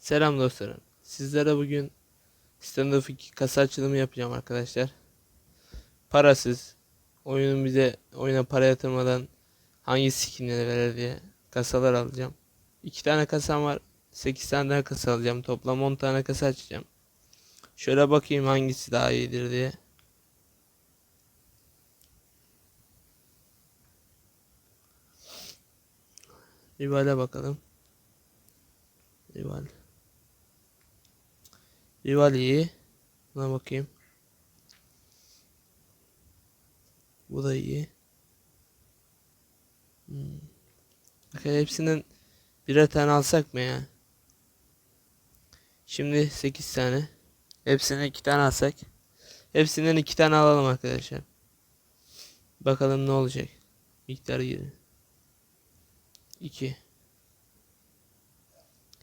Selam dostlarım. Sizlere bugün stand-up 2 kasa açılımı yapacağım arkadaşlar. Parasız. Oyunun bize oyuna para yatırmadan hangi skinleri verir diye kasalar alacağım. 2 tane kasam var. 8 tane daha kasa alacağım. Toplam 10 tane kasa açacağım. Şöyle bakayım hangisi daha iyidir diye. Rival'e bakalım. Rival. Rival iyi. Buna bakayım. Bu da iyi. Hmm. Bakın hepsinden birer tane alsak mı ya? Şimdi 8 tane. Hepsine 2 tane alsak. Hepsinden 2 tane alalım arkadaşlar. Bakalım ne olacak. Miktar gibi. 2.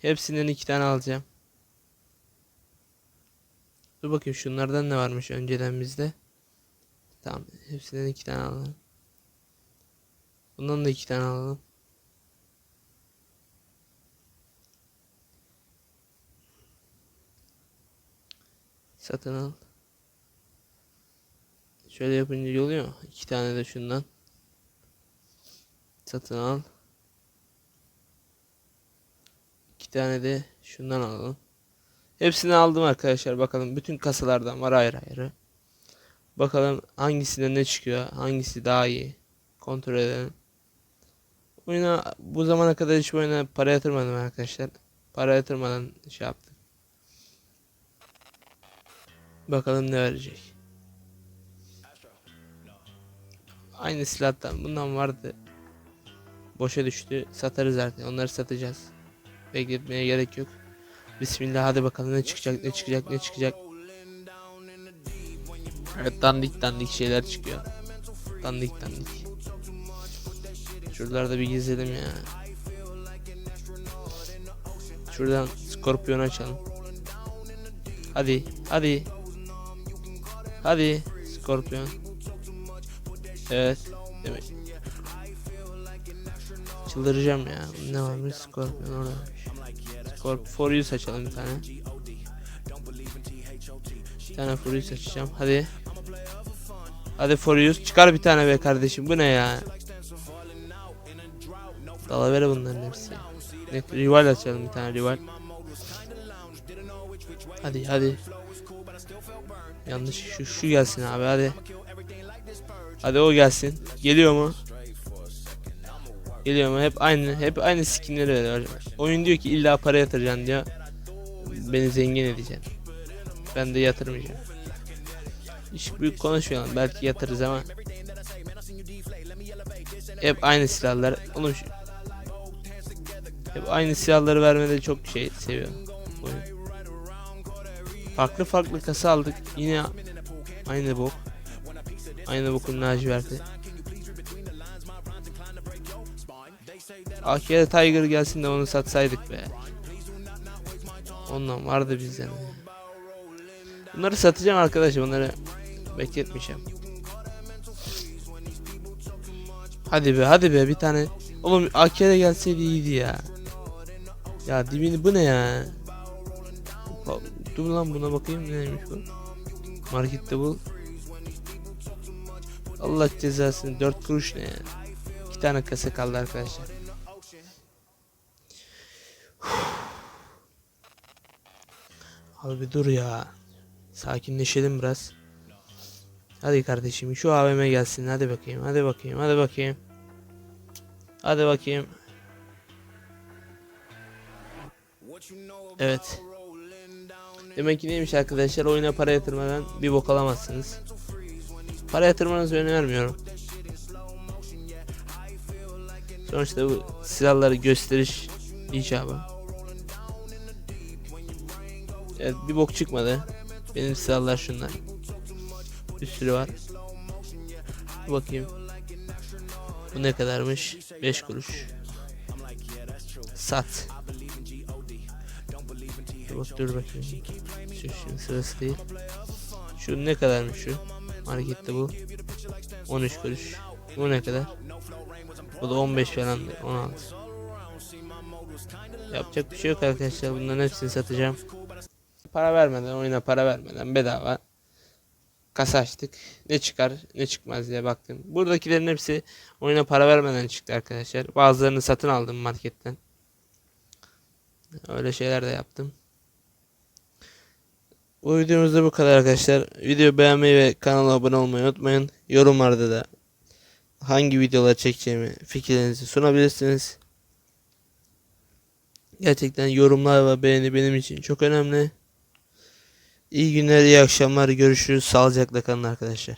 Hepsinden 2 tane alacağım. Dur bakayım şunlardan ne varmış önceden bizde. Tamam hepsinden 2 tane alalım. Bundan da 2 tane alalım. Satın al. Şöyle yapınca oluyor. 2 tane de şundan. Satın al. 2 tane de şundan alalım. Hepsini aldım arkadaşlar. Bakalım bütün kasalardan var ayrı ayrı. Bakalım hangisinde ne çıkıyor. Hangisi daha iyi. Kontrol edelim. Oyuna bu zamana kadar hiç oyuna para yatırmadım arkadaşlar. Para yatırmadan şey yaptık. Bakalım ne verecek. Aynı silahtan bundan vardı. Boşa düştü. Satarız artık. Onları satacağız. Bekletmeye gerek yok. Bismillah hadi bakalım ne çıkacak ne çıkacak ne çıkacak. Evet dandik dandik şeyler çıkıyor. Dandik dandik. Şuralarda bir gezelim ya. Şuradan skorpiyon açalım. Hadi hadi. Hadi skorpiyon. Evet. Demek. Çıldıracağım ya. Ne varmış skorpiyon orada. For you açalım bir tane. Bir tane for you açacağım. Hadi. Hadi for you. Çıkar bir tane be kardeşim. Bu ne ya? Dalavere bunların hepsi. Ne, rival açalım bir tane rival. Hadi hadi. Yanlış şu şu gelsin abi hadi. Hadi o gelsin. Geliyor mu? Geliyor mu? Hep aynı hep aynı skinleri veriyor. Oyun diyor ki illa para yatıracaksın diyor. Beni zengin edeceksin. Ben de yatırmayacağım. Hiç büyük konuşmayalım. Belki yatırırız ama. Hep aynı silahlar. Oğlum şu. Hep aynı silahları vermede çok şey seviyorum. Oyun. Farklı farklı kasa aldık. Yine aynı bok. Aynı bokun laciverti. AK'de Tiger gelsin de onu satsaydık be. Ondan vardı bizden. Bunları satacağım arkadaşım. Bunları bekletmeyeceğim. Hadi be hadi be bir tane. Oğlum AK'de gelseydi iyiydi ya. Ya dibini bu ne ya? Dur lan buna bakayım neymiş bu. Markette bul. Allah cezasını 4 kuruş ne ya? 2 tane kasa kaldı arkadaşlar. Abi bir dur ya. Sakinleşelim biraz. Hadi kardeşim şu AVM gelsin. Hadi bakayım. Hadi bakayım. Hadi bakayım. Hadi bakayım. Evet. Demek ki neymiş arkadaşlar oyuna para yatırmadan bir bok alamazsınız. Para yatırmanızı önermiyorum. Sonuçta bu silahları gösteriş icabı. Evet bir bok çıkmadı. Benim silahlar şunlar. Bir sürü var. Bir bakayım. Bu ne kadarmış? 5 kuruş. Sat. Dur, dur bakayım. Şu, şu sırası değil. Şu ne kadarmış şu? Markette bu. 13 kuruş. Bu ne kadar? Bu da 15 falan 16. Yapacak bir şey yok arkadaşlar. Bunların hepsini satacağım. Para vermeden, oyuna para vermeden bedava kasa açtık. Ne çıkar, ne çıkmaz diye baktım. Buradakilerin hepsi oyuna para vermeden çıktı arkadaşlar. Bazılarını satın aldım marketten. Öyle şeyler de yaptım. Bu videomuzda bu kadar arkadaşlar. Video beğenmeyi ve kanala abone olmayı unutmayın. Yorumlarda da hangi videolar çekeceğimi fikirlerinizi sunabilirsiniz. Gerçekten yorumlar ve beğeni benim için çok önemli. İyi günler, iyi akşamlar. Görüşürüz. Sağlıcakla kalın arkadaşlar.